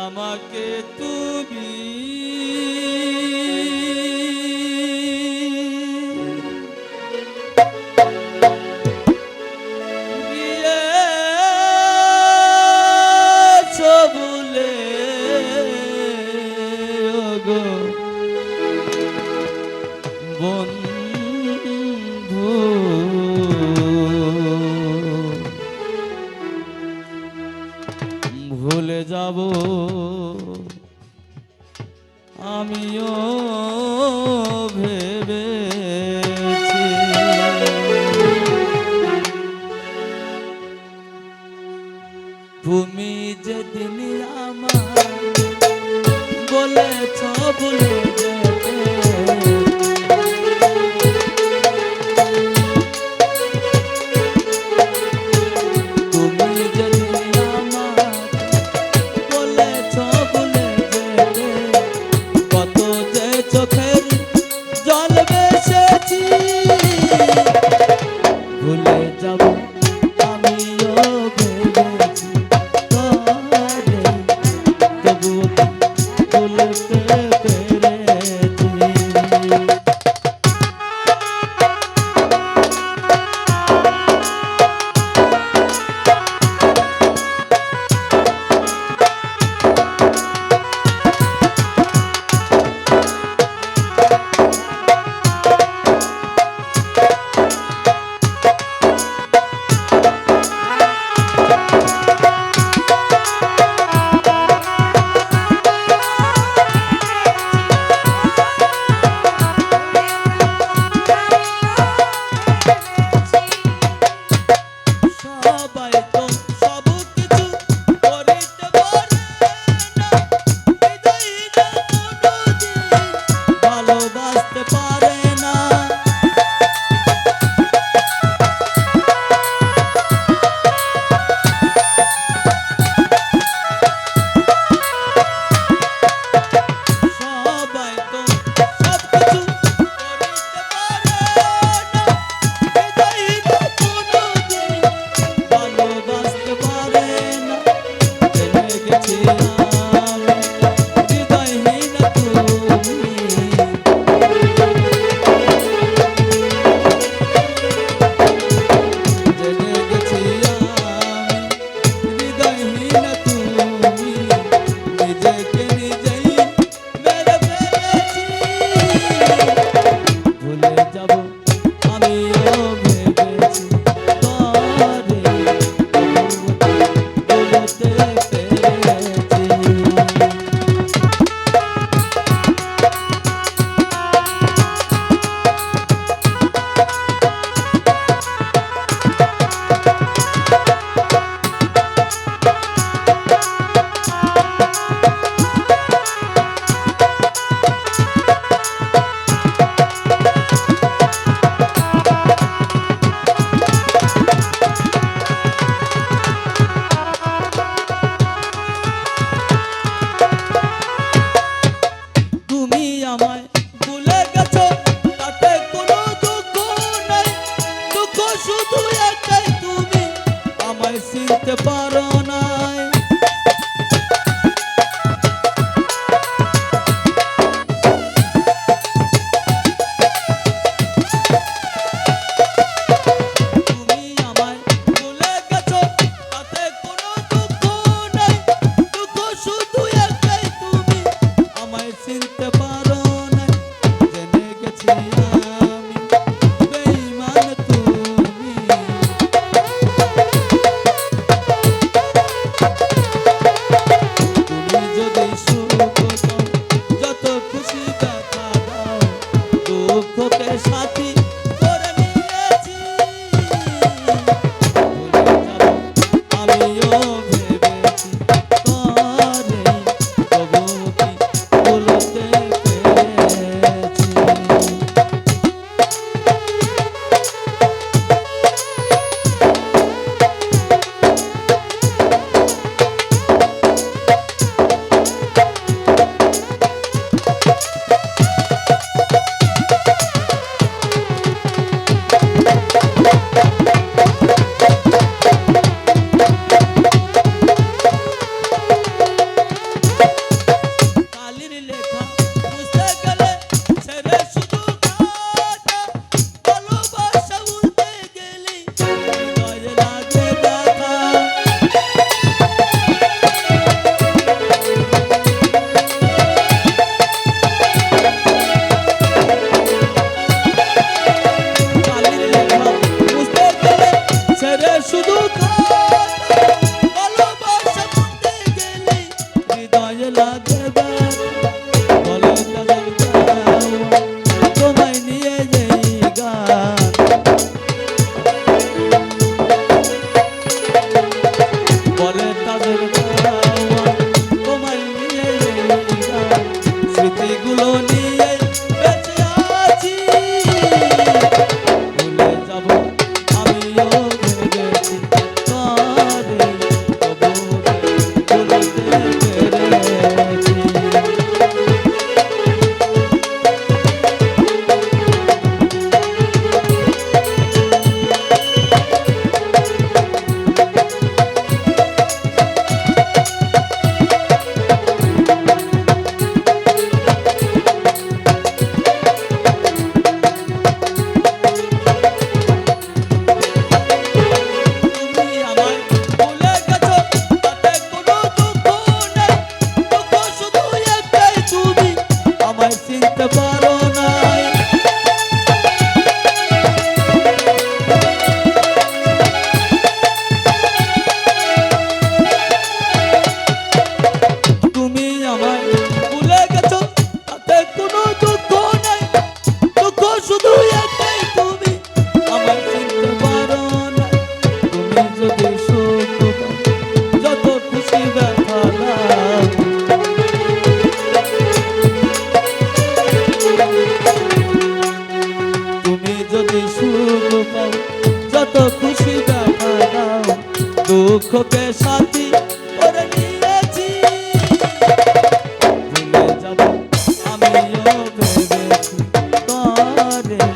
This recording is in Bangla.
আমাকে তুমি ভুলে যাব। আমিও ভেবে তুমি যেদিন আমার বলেছ ভুলে যাব। 내 স্মৃতিগুলো নিয়ে বেঁচে আছি। பாரா আমিও